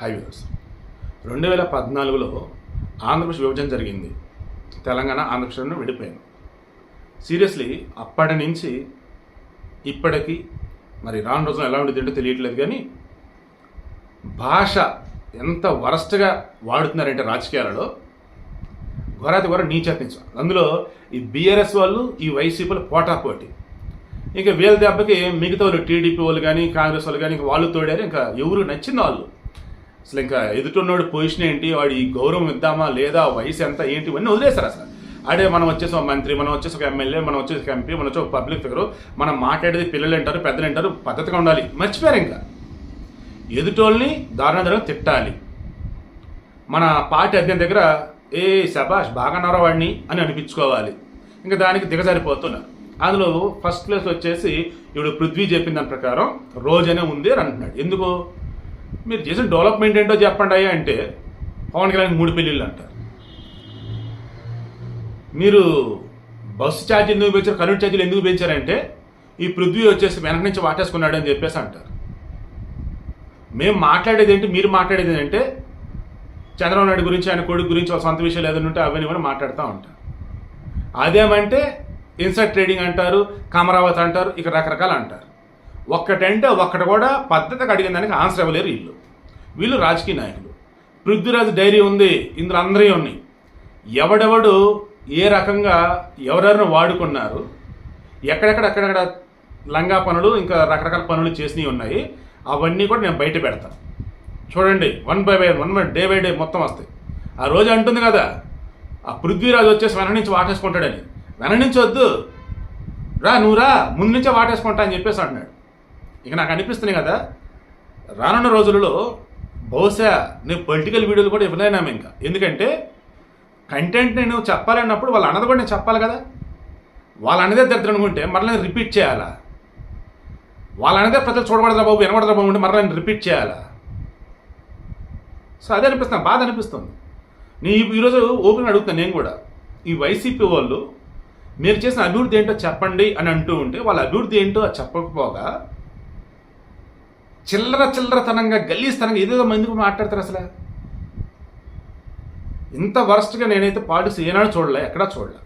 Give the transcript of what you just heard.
Highways. రెండు వేల పద్నాలుగులో ఆంధ్రప్రదేశ్ విభజన జరిగింది. తెలంగాణ ఆంధ్రప్రదేశ్ విడిపోయాను సీరియస్లీ అప్పటి నుంచి ఇప్పటికి మరి రాను రోజున ఎలా ఉండేది ఏంటో తెలియట్లేదు కానీ భాష ఎంత వరస్ట్గా వాడుతున్నారంటే రాజకీయాలలో ఘోరాతి ఘోర నీచత్నించు అందులో ఈ బీఆర్ఎస్ వాళ్ళు ఈ వైసీపీలు పోటాపోటీ ఇంకా వీళ్ళ దెబ్బకి మిగతా వాళ్ళు టీడీపీ వాళ్ళు కానీ కాంగ్రెస్ వాళ్ళు కానీ ఇంకా వాళ్ళు తోడారు. ఇంకా ఎవరు నచ్చిన వాళ్ళు అసలు ఇంకా ఎదుటిన్నోడి పొజిషన్ ఏంటి? వాడి ఈ గౌరవం ఇద్దామా లేదా? వయసు ఎంత? ఏంటి? ఇవన్నీ వదిలేశారు అసలు. అడే మనం వచ్చేసి ఒక మంత్రి మనం వచ్చేసి ఒక ఎమ్మెల్యే మనం వచ్చేసి ఒక ఎంపీ మనం వచ్చి ఒక పబ్లిక్ ఫిగర్ మనం మాట్లాడేది పిల్లలు అంటారు పెద్దలు అంటారు పద్ధతిగా ఉండాలి. మర్చిపోయారు ఇంకా. ఎదుటోళ్ళని దారుణ దారుణంగా తిట్టాలి. మన పార్టీ అధ్యయన దగ్గర ఏ శబాష్ బాగా వాడిని? అని అనిపించుకోవాలి. ఇంకా దానికి దిగజారిపోతున్నారు. అందులో ఫస్ట్ ప్లేస్ వచ్చేసి ఇప్పుడు పృథ్వీ చెప్పిన దాని ప్రకారం రోజనే ఉంది అని అంటున్నాడు. ఎందుకు? మీరు చేసిన డెవలప్మెంట్ ఏంటో చెప్పండి అయ్యా అంటే పవన్ కళ్యాణ్ మూడు పెళ్ళిళ్ళు అంటారు మీరు బస్సు ఛార్జ్ ఎందుకు పెంచారు? కరెంట్ ఛార్జీలు ఎందుకు పెంచారంటే ఈ పృథ్వీ వచ్చేసి వెనక నుంచి వాటేసుకున్నాడు అని చెప్పేసి అంటారు. మేము మాట్లాడేది ఏంటి? మీరు మాట్లాడేది ఏంటంటే చంద్రబాబు నాయుడు గురించి ఆయన కొడుకు గురించి వాళ్ళ సొంత విషయాలు ఏదైనా ఉంటే అవన్నీ కూడా మాట్లాడుతూ ఉంటారు. అదేమంటే ఇన్సైడ్ ట్రేడింగ్ అంటారు కామరావతి అంటారు ఇక రకరకాలు అంటారు. ఒక్కటంటే ఒక్కటి కూడా పద్ధతిగా అడిగిన దానికి ఆన్సర్ ఇవ్వలేరు వీళ్ళు. వీళ్ళు రాజకీయ నాయకులు. పృథ్వీరాజ్ డైరీ ఉంది ఇందులో అందరూ ఉన్నాయి. ఎవడెవడు ఏ రకంగా ఎవరెవరిని వాడుకున్నారు ఎక్కడెక్కడ ఎక్కడెక్కడ లంగా పనులు ఇంకా రకరకాల పనులు చేసినవి ఉన్నాయి అవన్నీ కూడా నేను బయట పెడతాను చూడండి one by by one by day by day మొత్తం వస్తాయి. ఆ రోజు అంటుంది కదా ఆ పృథ్వీరాజు వచ్చేసి వెన నుంచి వాటేసుకుంటాడని. వెన నుంచి వద్దు. రా నువ్వు రా ముందు నుంచే వాటేసుకుంటా అని చెప్పేసి అంటున్నాడు. ఇక నాకు అనిపిస్తుంది కదా రానున్న రోజులలో బహుశా నేను పొలిటికల్ వీడియోలు కూడా ఇవ్వలేనాము ఇంకా? ఎందుకంటే కంటెంట్ నేను చెప్పాలన్నప్పుడు వాళ్ళు అన్నది కూడా నేను చెప్పాలి కదా. వాళ్ళు అన్నదే దరిద్రం అనుకుంటే మరలా నేను రిపీట్ చేయాలా? వాళ్ళ అన్నదే ప్రజలు చూడబడదా బాబు వినబడదా బాబు అంటే మరలా నేను రిపీట్ చేయాలా? సో అదే అనిపిస్తుంది బాధ అనిపిస్తుంది. నేను ఈరోజు ఓపెన్ అడుగుతాను నేను కూడా. ఈ వైసీపీ వాళ్ళు మీరు చేసిన అభివృద్ధి ఏంటో చెప్పండి అని అంటూ ఉంటే వాళ్ళ అభివృద్ధి ఏంటో అది చెప్పకపోగా చిల్లర చిల్లరతనంగా గలీస్తనంగా ఏదేదో మందికి మాట్లాడతారు అసలు. ఇంత వరస్ట్గా నేనైతే పాలిసీ ఏనాడు చూడలే ఎక్కడా చూడలే.